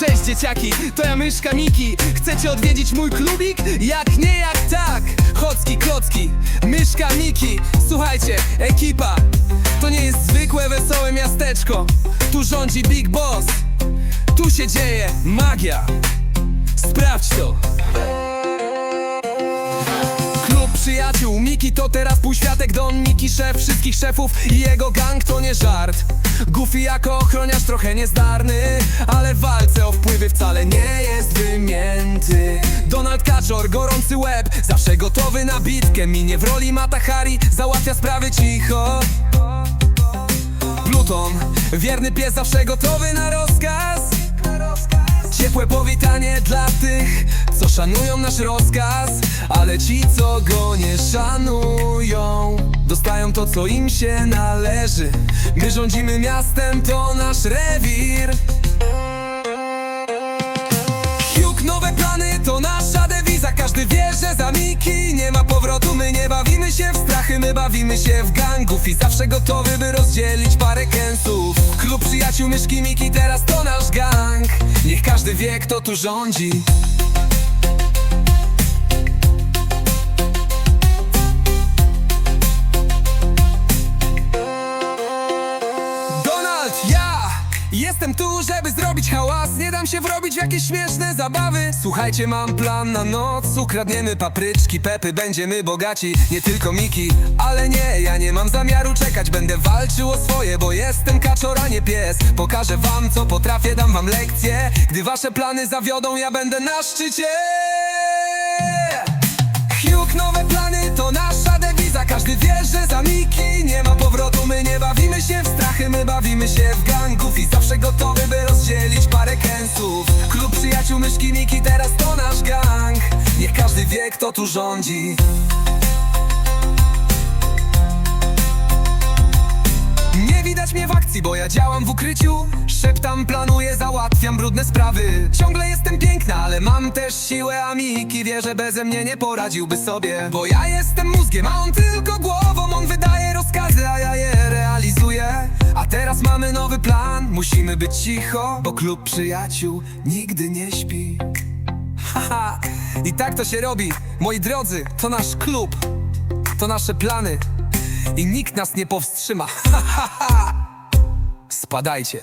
Cześć dzieciaki, to ja myszka Miki. Chcecie odwiedzić mój klubik? Jak nie, jak tak. Chocki, klocki, myszka Miki. Słuchajcie, ekipa To nie jest zwykłe, wesołe miasteczko. Tu rządzi Big Boss. Tu się dzieje magia. Sprawdź to to teraz półświatek Don Miki szef wszystkich szefów I jego gang to nie żart. Goofy jako ochroniarz trochę niezdarny Ale w walce o wpływy wcale nie jest wymięty. Donald Kaczor, gorący łeb Zawsze gotowy na bitkę. Minie w roli Mata Hari Załatwia sprawy cicho. Pluton, wierny pies zawsze gotowy na rozkaz Ciepłe powitanie dla tych, co szanują nasz rozkaz Ale ci, co go nie szanują Dostają to, co im się należy. My rządzimy miastem, to nasz rewir. Hugh, nowe plany to nasza dewiza. Każdy wie, że za Miki nie ma powrotu. My nie bawimy się w strachy, my bawimy się w gangów. I zawsze gotowy, by rozdzielić parę kęsów Klub przyjaciół myszki Miki, teraz to nasz każdy wie, kto tu rządzi Jestem tu, żeby zrobić hałas. Nie dam się wrobić w jakieś śmieszne zabawy. Słuchajcie, mam plan na noc. Ukradniemy papryczki, pepy, będziemy bogaci. Nie tylko Miki, ale nie Ja nie mam zamiaru czekać. Będę walczył o swoje, bo jestem kaczor, a nie pies. Pokażę wam, co potrafię, dam wam lekcje. Gdy wasze plany zawiodą, ja będę na szczycie. Hugh, nowe plany to nasza dewiza. Każdy wie, że za Miki strachy, my bawimy się w gangów I zawsze gotowy, by rozdzielić parę kęsów. Klub przyjaciół myszki Miki, teraz to nasz gang. Niech każdy wie, kto tu rządzi. Nie widać mnie w akcji, bo ja działam w ukryciu. Szeptam, planuję, załatwiam brudne sprawy. Ciągle jestem piękna, ale mam też siłę A Miki wie, że beze mnie nie poradziłby sobie. Bo ja jestem mózgiem, a on tylko mamy nowy plan. Musimy być cicho, bo klub przyjaciół nigdy nie śpi. Haha, i tak to się robi. Moi drodzy, to nasz klub To nasze plany. I nikt nas nie powstrzyma. Spadajcie.